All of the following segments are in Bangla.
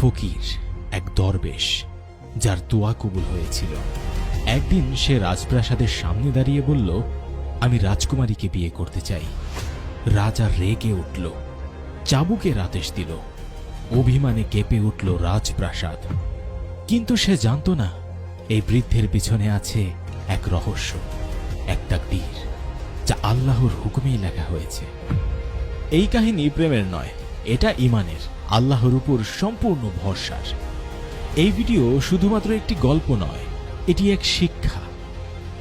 ফকির, এক দরবেশ, যার দোয়া কবুল হয়েছিল। একদিন সে রাজপ্রাসাদের সামনে দাঁড়িয়ে বলল, আমি রাজকুমারীকে বিয়ে করতে চাই। রাজা রেগে উঠল চাবুকের আদেশ দিল, অভিমানে কেঁপে উঠল রাজপ্রাসাদ। কিন্তু সে জানত না, এই বৃদ্ধের পিছনে আছে এক রহস্য, এক তাকদীর, যা আল্লাহর হুকুমেই লেখা হয়েছে। এই কাহিনী প্রেমের নয়, এটা ইমানের। আল্লাহর উপর সম্পূর্ণ ভরসার। এই ভিডিও শুধুমাত্র একটি গল্প নয়, এটি এক শিক্ষা।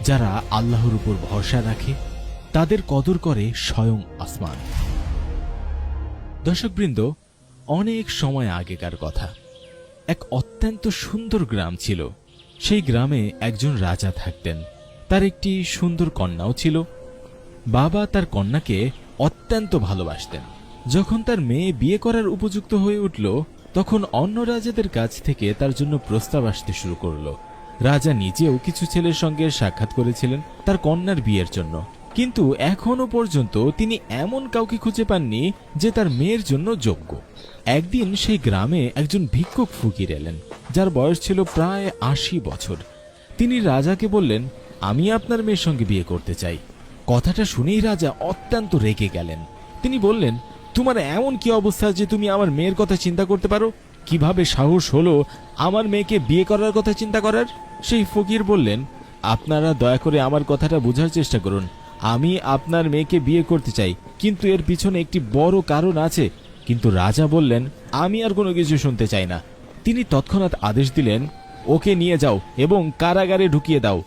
যারা আল্লাহর উপর ভরসা রাখে, তাদের কদর করে স্বয়ং আসমান। দর্শকবৃন্দ, অনেক সময় আগেকার কথা। এক অত্যন্ত সুন্দর গ্রাম ছিল। সেই গ্রামে একজন রাজা থাকতেন। তার একটি সুন্দর কন্যাও ছিল। বাবা তার কন্যাকে অত্যন্ত ভালোবাসতেন। যখন তার মেয়ে বিয়ে করার উপযুক্ত হয়ে উঠল, তখন অন্য রাজাদের কাছ থেকে তার জন্য প্রস্তাব আসতে শুরু করল। রাজা নিজেও কিছু ছেলের সঙ্গে সাক্ষাৎ করেছিলেন তার কন্যার বিয়ের জন্য। কিন্তু এখনও পর্যন্ত তিনি এমন কাউকে খুঁজে পাননি যে তার মেয়ের জন্য যোগ্য। একদিন সেই গ্রামে একজন ভিক্ষুক ফুকির এলেন, যার বয়স ছিল প্রায় আশি বছর। তিনি রাজাকে বললেন, আমি আপনার মেয়ের সঙ্গে বিয়ে করতে চাই। কথাটা শুনেই রাজা অত্যন্ত রেগে গেলেন। তিনি বললেন তোমার এমন কি অবস্থা যে তুমি আমার মেয়ের কথা চিন্তা করতে পারো? কীভাবে সাহস হলো আমার মেয়েকে বিয়ে করার কথা চিন্তা করার? সেই ফকির বললেন, আপনারা দয়া করে আমার কথাটা বোঝার চেষ্টা করুন। আমি আপনার মেয়েকে বিয়ে করতে চাই, কিন্তু এর পিছনে একটি বড় কারণ আছে। কিন্তু রাজা বললেন, আমি আর কোনো কিছু শুনতে চাই না। তিনি তৎক্ষণাৎ আদেশ দিলেন, ওকে নিয়ে যাও এবং কারাগারে ঢুকিয়ে দাও।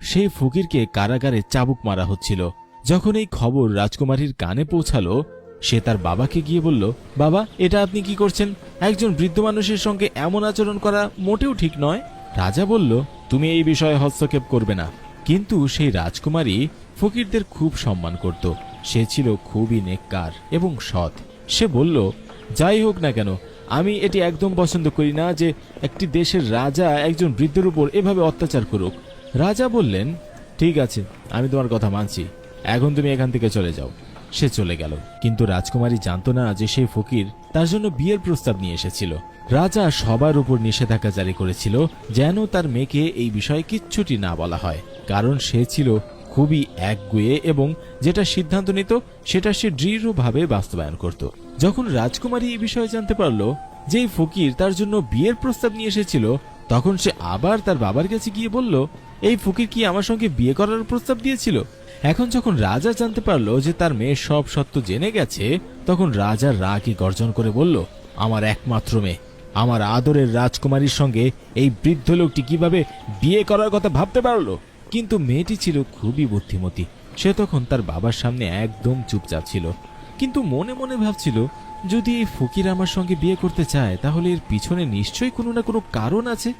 সেই ফকিরকে কারাগারে চাবুক মারা হচ্ছিল। যখন এই খবর রাজকুমারীর কানে পৌঁছালো, সে তার বাবাকে গিয়ে বলল, বাবা, এটা আপনি কি করছেন? একজন বৃদ্ধ মানুষের সঙ্গে এমন আচরণ করা মোটেও ঠিক নয়? রাজা বলল, তুমি এই বিষয়ে হস্তক্ষেপ করবে না। কিন্তু সেই রাজকুমারী ফকিরদের খুব সম্মান করত। সে ছিল খুবই নেককার এবং সৎ। সে বলল, যাই হোক না কেন, আমি এটি একদম পছন্দ করি না যে একটি দেশের রাজা একজন বৃদ্ধের উপর এভাবে অত্যাচার করুক। রাজা বললেন, ঠিক আছে, আমি তোমার কথা মানছি। এখন তুমি এখান থেকে চলে যাও। সে চলে গেল। কিন্তু রাজকুমারী জানতো না যে সেই ফকির তার জন্য বিয়ের প্রস্তাব নিয়ে এসেছিল। রাজা সবার উপর নিষেধাজ্ঞা জারি করেছিল যেন তার মেয়েকে এই বিষয়ে কিচ্ছুটি না বলা হয়। কারণ সে ছিল খুবই একগুয়ে এবং যেটা সিদ্ধান্ত নিত, সেটা সে দৃঢ়ভাবে বাস্তবায়ন করত। যখন রাজকুমারী এই বিষয়ে জানতে পারল যে ফকির তার জন্য বিয়ের প্রস্তাব নিয়ে এসেছিল তখন সে আবার তার বাবার কাছে গিয়ে বলল, এই ফকির কি আমার সঙ্গে বিয়ে করার প্রস্তাব দিয়েছিল? এখন যখন রাজা জানতে পারল যে তার মেয়ে সব সত্য জেনে গেছে, তখন রাজা রাগে গর্জন করে বলল, আমার একমাত্র মেয়ে। আমার আদরের রাজকুমারীর সঙ্গে এই বৃদ্ধ লোকটি কীভাবে বিয়ে করার কথা ভাবতে পারল? কিন্তু মেয়েটি ছিল খুবই বুদ্ধিমতী। সে তখন তার বাবার সামনে একদম চুপচাপ ছিল। কিন্তু মনে মনে ভাবছিল যদি এই ফকির আমার সঙ্গে বিয়ে করতে চায় তাহলে এর পিছনে নিশ্চয়ই কোনো না কোনো কারণ আছে?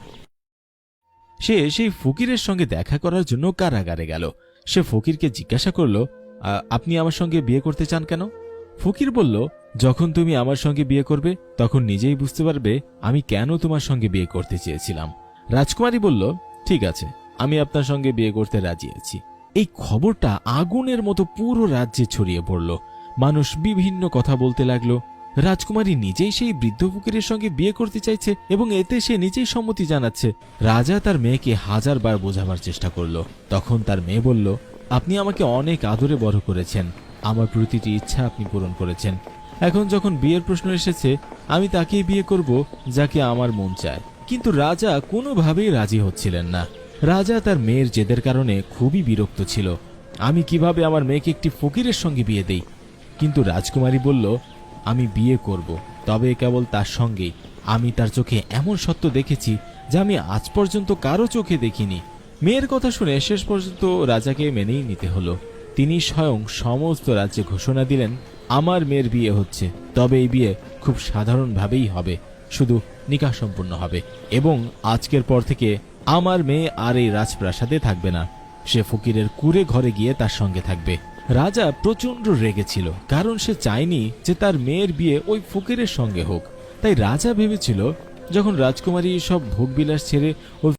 সে সেই ফকিরের সঙ্গে দেখা করার জন্য কারাগারে গেল। সে ফকিরকে জিজ্ঞাসা করল "আ, আপনি আমার সঙ্গে বিয়ে করতে চান কেন? ফকির বলল যখন তুমি আমার সঙ্গে বিয়ে করবে তখন নিজেই বুঝতে পারবে আমি কেন তোমার সঙ্গে বিয়ে করতে চেয়েছিলাম। রাজকুমারী বলল ঠিক আছে আমি আপনার সঙ্গে বিয়ে করতে রাজি আছি। এই খবরটা আগুনের মতো পুরো রাজ্যে ছড়িয়ে পড়ল। মানুষ বিভিন্ন কথা বলতে লাগল। রাজকুমারী নিজেই সেই বৃদ্ধ ফকিরের সঙ্গে বিয়ে করতে চাইছে এবং এতে সে নিজেই সম্মতি জানাচ্ছে। রাজা তার মেয়েকে হাজারবার বোঝাবার চেষ্টা করল। তখন তার মেয়ে বলল, আপনি আমাকে অনেক আদরে বড় করেছেন। আমার প্রতিটি ইচ্ছা আপনি পূরণ করেছেন। এখন যখন বিয়ের প্রশ্ন এসেছে, আমি তাকেই বিয়ে করব যাকে আমার মন চায়। কিন্তু রাজা কোনোভাবেই রাজি হচ্ছিলেন না। রাজা তার মেয়ের জেদের কারণে খুবই বিরক্ত ছিল। আমি কীভাবে আমার মেয়েকে একটি ফকিরের সঙ্গে বিয়ে দেই? কিন্তু রাজকুমারী বলল আমি বিয়ে করব, তবে কেবল তার সঙ্গেই। আমি তার চোখে এমন সত্য দেখেছি যা আমি আজ পর্যন্ত কারও চোখে দেখিনি। মেয়ের কথা শুনে শেষ পর্যন্ত রাজাকে মেনেই নিতে হলো। তিনি স্বয়ং সমস্ত রাজ্যে ঘোষণা দিলেন, আমার মেয়ের বিয়ে হচ্ছে, তবে এই বিয়ে খুব সাধারণভাবেই হবে, শুধু নিকাহ সম্পূর্ণ হবে, এবং আজকের পর থেকে আমার মেয়ে আর এই রাজপ্রাসাদে থাকবে না। সে ফকিরের কুড়ে ঘরে গিয়ে তার সঙ্গে থাকবে। রাজা প্রচণ্ড রেগেছিল কারণ সে চায়নি যে তার মেয়ের বিয়ে ওই ফকিরের সঙ্গে হোক। তাই রাজা ভেবেছিল, যখন রাজকুমারী সব ভোগবিলাস ছেড়ে ওই